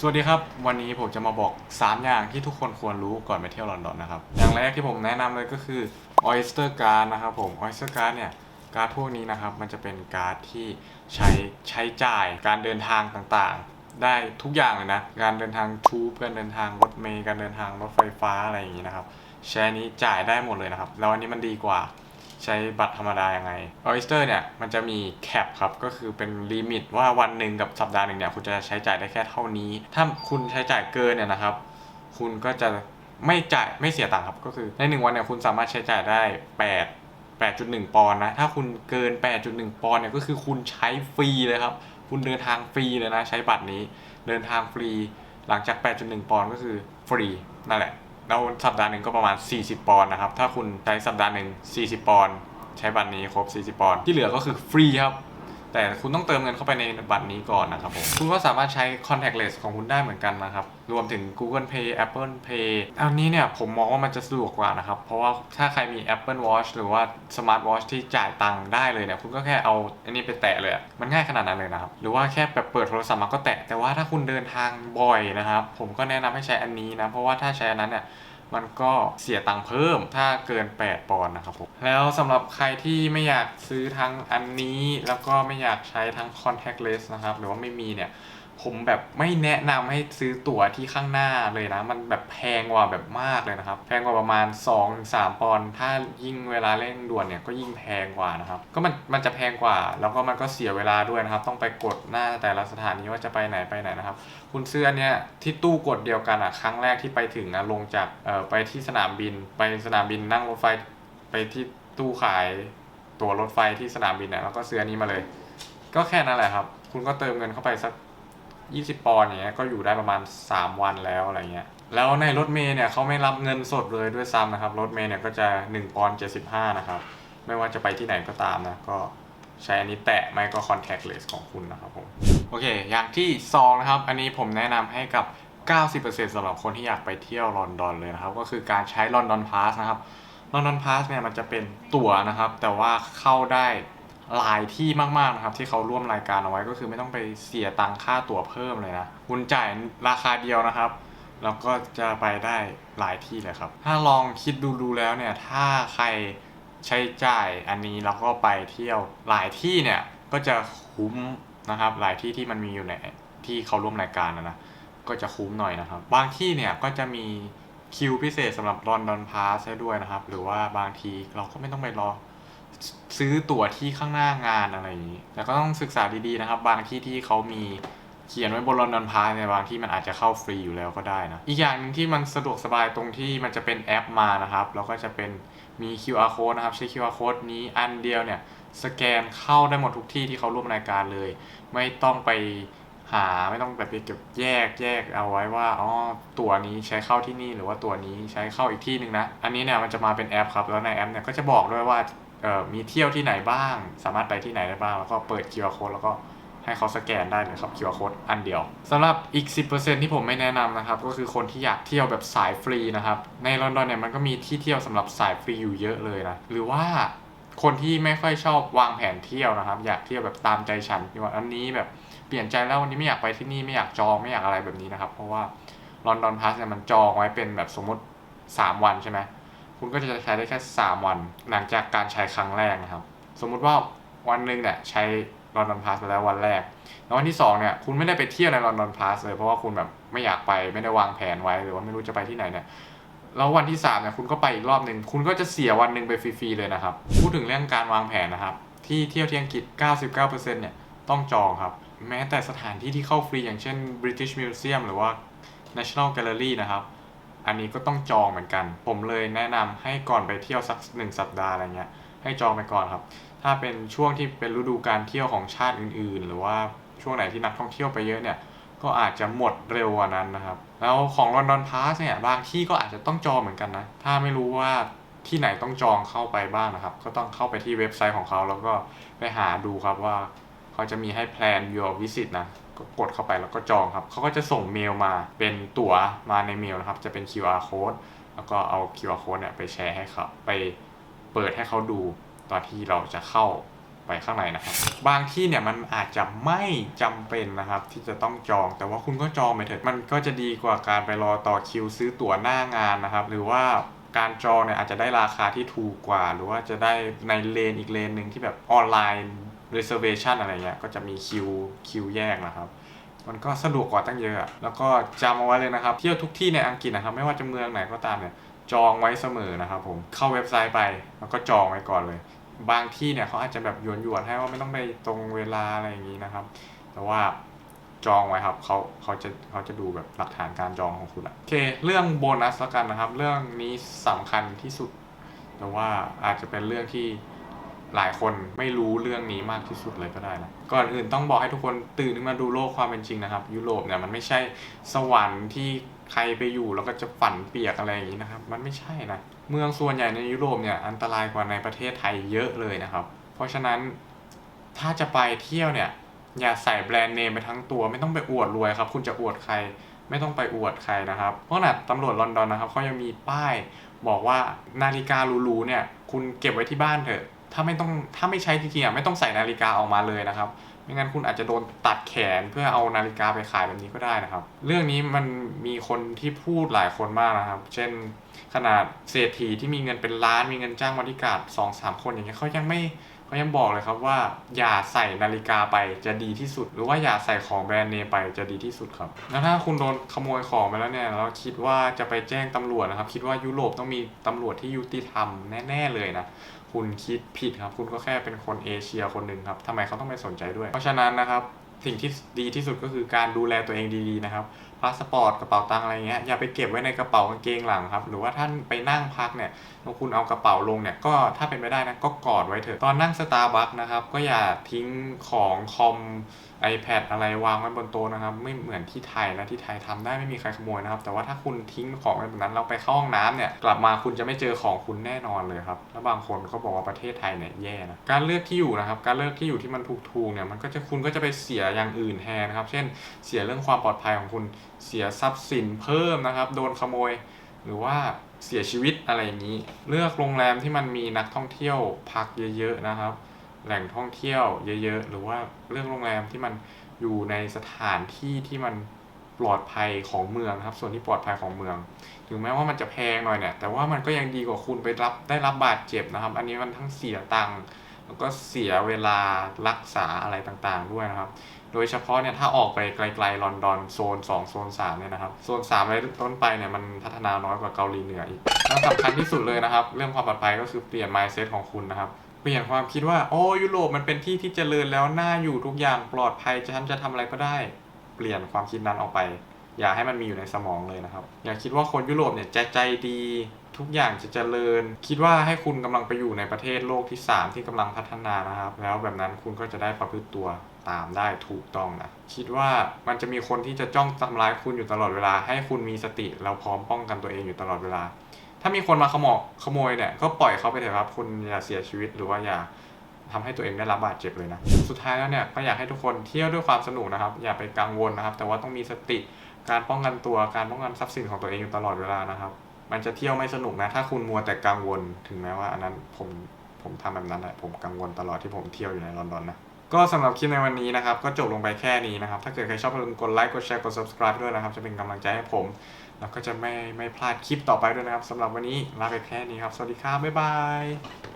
สวัสดีครับ วันนี้ผมจะมาบอก 3 อย่างที่ทุกคนควรรู้ก่อนไปเที่ยวลอนดอนนะครับ อย่างแรกที่ผมแนะนำเลยก็คือ Oyster Card นะครับผม Oyster Card เนี่ยการ์ดพวกนี้นะครับ มันจะเป็นการ์ดที่ใช้ใช้จ่ายการเดินทางต่างๆ ได้ทุกอย่างเลยนะ การเดินทางทูบการเดินทางรถเมล์การเดินทางรถไฟฟ้าอะไรอย่างนี้นะครับแชร์นี้จ่ายได้หมดเลยนะครับแล้วอันนี้มันดีกว่า ใช้บัตรธรรมดายังไง Oyster เนี่ยมันจะมีแคปครับ ก็คือเป็นลิมิตว่าวันหนึ่งกับสัปดาห์หนึ่งเนี่ยคุณจะใช้จ่ายได้แค่เท่านี้ ถ้าคุณใช้จ่ายเกินเนี่ยนะครับ คุณก็จะไม่จ่ายไม่เสียตังค์ครับ ก็คือในหนึ่งวันเนี่ยคุณสามารถใช้จ่ายได้ 8 8.1 ปอนด์นะ ถ้าคุณเกิน 8.1 ปอนด์เนี่ยก็คือคุณใช้ฟรีเลยครับ คุณเดินทางฟรีเลยนะ ใช้บัตรนี้ เดินทางฟรี หลังจาก 8.1 ปอนด์ก็คือฟรีนั่นแหละ แล้วสัปดาห์หนึ่งก็ประมาณ 40 ปอนด์นะครับ ถ้าคุณใช้สัปดาห์หนึ่ง40 ปอนด์ใช้บัตรนี้ครบ 40 ปอนด์ที่เหลือก็คือฟรีครับ แต่คุณต้องเติมเงินเข้าไปในบัตรนี้ก่อนนะครับผมคุณก็สามารถใช้ contactless ของคุณได้เหมือนกันนะครับ รวมถึง Google Pay Apple Pay อันนี้เนี่ยผมมองว่ามันจะสะดวกกว่านะครับ เพราะว่าถ้าใครมี Apple Watch หรือว่า Smart Watch ที่จ่ายตังค์ได้เลยเนี่ยคุณก็แค่เอาอันนี้ไปแตะเลย มันง่ายขนาดนั้นเลยนะครับ หรือว่าแค่แบบเปิดโทรศัพท์มาก็แตะแต่ว่าถ้าคุณเดินทางบ่อยนะครับผมก็แนะนำให้ใช้อันนี้นะเพราะว่าถ้าใช้อันนั้นเนี่ย มันก็เสียตังค์เพิ่มถ้าเกิน 8 ปอนด์นะครับผมแล้วสำหรับใครที่ไม่อยากซื้อทั้งอันนี้ แล้วก็ไม่อยากใช้ทั้ง contactless นะครับหรือว่าไม่มีเนี่ย ผมแบบไม่แนะนำให้ซื้อตั๋วที่ข้างหน้าเลยนะ มันแบบแพงกว่าแบบมากเลยนะครับ แพงกว่าประมาณ 2-3 ปอนด์ถ้ายิ่งเวลาเร่งด่วนเนี่ยก็ยิ่งแพงกว่านะครับ ก็มันมันจะแพงกว่า แล้วก็มันก็เสียเวลาด้วยนะครับ ต้องไปกดหน้าแต่ละสถานีว่าจะไปไหนไปไหนนะครับ คุณซื้ออันเนี้ยที่ตู้กดเดียวกันอะครั้งแรกที่ไปถึงนะลงจากเอ่อไปที่สนามบิน ไปสนามบินนั่งรถไฟไปที่ตู้ขายตั๋วรถไฟที่สนามบินเนี่ยแล้วก็ซื้ออันนี้มาเลย ก็แค่นั้นแหละครับ คุณก็เติมเงินเข้าไปสัก 20ปอนด์อย่างเงี้ยก็อยู่ได้ประมาณ3วันแล้วอะไรเงี้ยแล้วในรถเมย์เนี่ยเขาไม่รับเงินสดเลยด้วยซ้ำนะครับรถเมย์เนี่ยก็จะ1ปอนด์75 นะครับ ไม่ว่าจะไปที่ไหนก็ตามนะก็ใช้อันนี้แตะไม่ก็ contactless ของคุณนะครับผมโอเค อย่างที่ 2 นะครับ อันนี้ผมแนะนำให้กับ 90%สำหรับคนที่อยากไปเที่ยวลอนดอนเลยนะครับ ก็คือการใช้ลอนดอนพาสนะครับลอนดอนพาสเนี่ยมันจะเป็นตั๋วนะครับ แต่ว่าเข้าได้ หลายที่มากๆนะครับ ที่เขาร่วมรายการเอาไว้ก็คือไม่ต้องไปเสียตังค่าตั๋วเพิ่มเลยนะคุณจ่ายราคาเดียวนะครับแล้วก็จะไปได้หลายที่เลยครับ ถ้าลองคิดดูดูๆแล้วเนี่ยถ้าใครใช้จ่ายอันนี้แล้วก็ไปเที่ยวหลายที่เนี่ยก็จะคุ้มนะครับ หลายที่ที่มันมีอยู่ในที่เขาร่วมรายการนะนะก็จะคุ้มหน่อยนะครับ บางที่เนี่ยก็จะมีคิวพิเศษสำหรับลอนดอนพาสให้ด้วยนะครับ หรือว่าบางทีเราก็ไม่ต้องไปรอ ซื้อตั๋วที่ข้างหน้างานอะไรอย่างนี้ แต่ก็ต้องศึกษาดีๆนะครับ บางที่ที่เขามีเขียนไว้บนลอนดอนพาสเนี่ยบางที่มันอาจจะเข้าฟรีอยู่แล้วก็ได้นะ อีกอย่างนึงที่มันสะดวกสบายตรงที่มันจะเป็นแอปมานะครับแล้วก็จะเป็นมี QR code นะครับใช้ QR code นี้อันเดียวเนี่ยสแกนเข้าได้หมดทุกที่ที่เขาร่วมรายการเลย ไม่ต้องไปหาไม่ต้องแบบไปเก็บแยกแยกเอาไว้ว่าอ๋อตัวนี้ใช้เข้าที่นี่หรือว่าตัวนี้ใช้เข้าอีกที่หนึ่งนะ อันนี้เนี่ยมันจะมาเป็นแอปครับแล้วในแอปเนี่ยก็จะบอกด้วยว่า มีเที่ยวที่ไหนบ้าง สามารถไปที่ไหนได้บ้าง แล้วก็เปิด QR code แล้วก็ให้เขาสแกนได้เลยครับ QR code อันเดียวสำหรับอีก 10%ที่ผมไม่แนะนำนะครับ ก็คือคนที่อยากเที่ยวแบบสายฟรีนะครับ ในลอนดอนเนี่ยมันก็มีที่เที่ยวสำหรับสายฟรีอยู่เยอะเลยนะ หรือว่าคนที่ไม่ค่อยชอบวางแผนเที่ยวนะครับ อยากเที่ยวแบบตามใจฉันที่ว่าอันนี้แบบเปลี่ยนใจแล้ววันนี้ไม่อยากไปที่นี่ไม่อยากจองไม่อยากอะไรแบบนี้นะครับ เพราะว่าลอนดอนพาสเนี่ยมันจองไว้เป็นแบบสมมติ 3 วันใช่ไหม คุณก็จะใช้ได้แค่3วันหลังจากการใช้ครั้งแรกนะครับ สมมุติว่าวันหนึ่งเนี่ยใช้ลอนดอนพาสไปแล้ววันแรก แล้ววันที่สองเนี่ยคุณไม่ได้ไปเที่ยวในลอนดอนพาสเลยเพราะว่าคุณแบบไม่อยากไปไม่ได้วางแผนไว้หรือว่าไม่รู้จะไปที่ไหนเนี่ยแล้ววันที่3เนี่ยคุณก็ไปอีกรอบหนึ่งคุณก็จะเสียวันหนึ่งไปฟรีๆเลยนะครับ พูดถึงเรื่องการวางแผนนะครับ ที่เที่ยวที่อังกฤษ 99%เนี่ยต้องจองครับ แม้แต่สถานที่ที่เข้าฟรีอย่างเช่น British Museum หรือว่า National Gallery นะครับ อันนี้ก็ต้องจองเหมือนกัน ผมเลยแนะนำให้ก่อนไปเที่ยวสักหนึ่งสัปดาห์อะไรเงี้ยให้จองไปก่อนครับ ถ้าเป็นช่วงที่เป็นฤดูการเที่ยวของชาติอื่น ๆ หรือว่าช่วงไหนที่นักท่องเที่ยวไปเยอะเนี่ยก็อาจจะหมดเร็วกว่านั้นนะครับ แล้วของลอนดอนพาสเนี่ยบางที่ก็อาจจะต้องจองเหมือนกันนะ ถ้าไม่รู้ว่าที่ไหนต้องจองเข้าไปบ้างนะครับ ก็ต้องเข้าไปที่เว็บไซต์ของเขาแล้วก็ไปหาดูครับว่า เขาจะมีให้แพลน your visit นะก็กดเข้าไปแล้วก็จองครับเขาก็จะส่งเมลมาเป็นตั๋วมาในเมลนะครับ จะเป็น QR code แล้วก็เอา QR code เนี่ยไปแชร์ให้เขาไปเปิดให้เขาดูตอนที่เราจะเข้าไปข้างในนะครับ บางที่เนี่ยมันอาจจะไม่จำเป็นนะครับ ที่จะต้องจอง แต่ว่าคุณก็จองไปเถอะมันก็จะดีกว่าการไปรอต่อคิวซื้อตั๋วหน้างานนะครับ หรือว่าการจองเนี่ยอาจจะได้ราคาที่ถูกกว่า หรือว่าจะได้ในเลนอีกเลนหนึ่งที่แบบออนไลน์ reservation อะไรเงี้ยก็จะมีคิวคิวแยกนะครับ มันก็สะดวกกว่าตั้งเยอะ แล้วก็จำเอาไว้เลยนะครับ เที่ยวทุกที่ในอังกฤษนะครับ ไม่ว่าจะเมืองไหนก็ตามเนี่ยจองไว้เสมอนะครับผมเข้าเว็บไซต์ไปแล้วก็จองไว้ก่อนเลย บางที่เนี่ยเขาอาจจะแบบหยวนให้ว่าไม่ต้องไปตรงเวลาอะไรอย่างนี้นะครับ แต่ว่าจองไว้ครับเขาเขาจะเขาจะดูแบบหลักฐานการจองของคุณอะโอเค เรื่องโบนัสแล้วกันนะครับ เรื่องนี้สำคัญที่สุด แต่ว่าอาจจะเป็นเรื่องที่ หลายคนไม่รู้เรื่องนี้มากที่สุดเลยก็ได้นะก่อนอื่นต้องบอกให้ทุกคนตื่นขึ้นมาดูโลกความเป็นจริงนะครับ ยุโรปเนี่ยมันไม่ใช่สวรรค์ที่ใครไปอยู่แล้วก็จะฝันเปียกอะไรอย่างนี้นะครับ มันไม่ใช่นะเมืองส่วนใหญ่ในยุโรปเนี่ยอันตรายกว่าในประเทศไทยเยอะเลยนะครับ เพราะฉะนั้นถ้าจะไปเที่ยวเนี่ยอย่าใส่แบรนด์เนมไปทั้งตัว ไม่ต้องไปอวดรวยครับ คุณจะอวดใคร ไม่ต้องไปอวดใครนะครับ เพราะขนาดตำรวจลอนดอนนะครับเขายังมีป้าย บอกว่านาฬิกาหรูๆเนี่ย คุณเก็บไว้ที่บ้านเถอะ ถ้าไม่ต้องถ้าไม่ใช้จริงๆอะไม่ต้องใส่นาฬิกาออกมาเลยนะครับไม่งั้นคุณอาจจะโดนตัดแขนเพื่อเอานาฬิกาไปขายแบบนี้ก็ได้นะครับ เรื่องนี้มันมีคนที่พูดหลายคนมากนะครับ เช่นขนาดเศรษฐีที่มีเงินเป็นล้านมีเงินจ้างบริการสองสามคนอย่างเงี้ยเขายังไม่เขายังบอกเลยครับว่า อย่าใส่นาฬิกาไปจะดีที่สุด หรือว่าอย่าใส่ของแบรนด์เนมไปจะดีที่สุดครับแล้วถ้าคุณโดนขโมยของไปแล้วเนี่ยแล้วคิดว่าจะไปแจ้งตำรวจนะครับ คิดว่ายุโรปต้องมีตำรวจที่ยุติธรรมแน่ ๆเลยนะ คุณคิดผิดครับ คุณก็แค่เป็นคนเอเชียคนหนึ่งครับทำไมเขาต้องไปสนใจด้วย เพราะฉะนั้นนะครับ สิ่งที่ดีที่สุดก็คือการดูแลตัวเองดีๆนะครับ พาสปอร์ตกระเป๋าตังค์อะไรเงี้ยอย่าไปเก็บไว้ในกระเป๋ากางเกงหลังครับ หรือว่าท่านไปนั่งพักเนี่ยแล้วคุณเอากระเป๋าลงเนี่ยก็ถ้าเป็นไปได้นะก็กอดไว้เถอะตอนนั่งสตาร์บัคนะครับก็อย่าทิ้งของคอม iPad อะไรวางไว้บนโต๊ะนะครับ ไม่เหมือนที่ไทยนะที่ไทยทำได้ไม่มีใครขโมยนะครับ แต่ว่าถ้าคุณทิ้งของไว้แบบนั้นเราไปเข้าห้องน้ำเนี่ยกลับมาคุณจะไม่เจอของคุณแน่นอนเลยครับแล้วบางคนเขาบอกว่าประเทศไทยเนี่ยแย่นะการเลือกที่อยู่นะครับ การเลือกที่อยู่ที่มันถูกๆเนี่ยมันก็จะคุณก็จะไปเสียอย่างอื่นแทนนะครับ เช่น เสียเรื่องความปลอดภัยของคุณ เสียทรัพย์สินเพิ่มนะครับ โดนขโมย หรือว่าเสียชีวิตอะไรอย่างนี้ เลือกโรงแรมที่มันมีนักท่องเที่ยวพักเยอะๆนะครับ แหล่งท่องเที่ยวเยอะๆ หรือว่าเรื่องโรงแรมที่มันอยู่ในสถานที่ที่มันปลอดภัยของเมืองครับ ส่วนที่ปลอดภัยของเมือง ถึงแม้ว่ามันจะแพงหน่อยเนี่ย แต่ว่ามันก็ยังดีกว่าคุณไปรับได้รับบาดเจ็บนะครับ อันนี้มันทั้งเสียตังค์แล้วก็เสียเวลารักษาอะไรต่างๆด้วยนะครับ โดยเฉพาะเนี่ยถ้าออกไปไกลๆลอนดอนโซน 2 โซน3เนี่ยนะครับโซน3ไปต้นไปเนี่ยมันพัฒนาน้อยกว่าเกาหลีเหนืออีกแล้วสำคัญที่สุดเลยนะครับ เรื่องความปลอดภัยก็คือเปลี่ยน mindset ของคุณนะครับเปลี่ยนความคิดว่าโอ้ยุโรปมันเป็นที่ที่เจริญแล้วน่าอยู่ทุกอย่างปลอดภัยฉันจะทำอะไรก็ได้ เปลี่ยนความคิดนั้นออกไป อย่าให้มันมีอยู่ในสมองเลยนะครับ อย่าคิดว่าคนยุโรปเนี่ยใจใจดีทุกอย่างจะเจริญ คิดว่าให้คุณกำลังไปอยู่ในประเทศโลกที่ 3 ที่กำลังพัฒนานะครับ แล้วแบบนั้นคุณก็จะได้ประพฤติตัว ตามได้ถูกต้องนะคิดว่ามันจะมีคนที่จะจ้องทำร้ายคุณอยู่ตลอดเวลา ให้คุณมีสติแล้วพร้อมป้องกันตัวเองอยู่ตลอดเวลา ถ้ามีคนมาขโมยขโมยเนี่ยก็ปล่อยเขาไปเถอะครับคุณอย่าเสียชีวิตหรือว่าอย่าทำให้ตัวเองได้รับบาดเจ็บเลยนะ สุดท้ายแล้วเนี่ยก็อยากให้ทุกคนเที่ยวด้วยความสนุกนะครับ อย่าไปกังวลนะครับ แต่ว่าต้องมีสติการป้องกันตัวการป้องกันทรัพย์สินของตัวเองอยู่ตลอดเวลานะครับ มันจะเที่ยวไม่สนุกนะถ้าคุณมัวแต่กังวลถึงแม้ว่าอันนั้นผมผมทำแบบนั้นแหละผมกังวลตลอดที่ผมเที่ยวอยู่ในลอนดอนนะ ก็สำหรับคลิปในวันนี้นะครับ ก็จบลงไปแค่นี้นะครับ ถ้าเกิดใครชอบก็ลืมกดไลค์กดแชร์กด subscribe ด้วยนะครับ จะเป็นกำลังใจให้ผม แล้วก็จะไม่ไม่พลาดคลิปต่อไปด้วยนะครับสำหรับวันนี้ลาไปแค่นี้ครับ สวัสดีครับบ๊ายบาย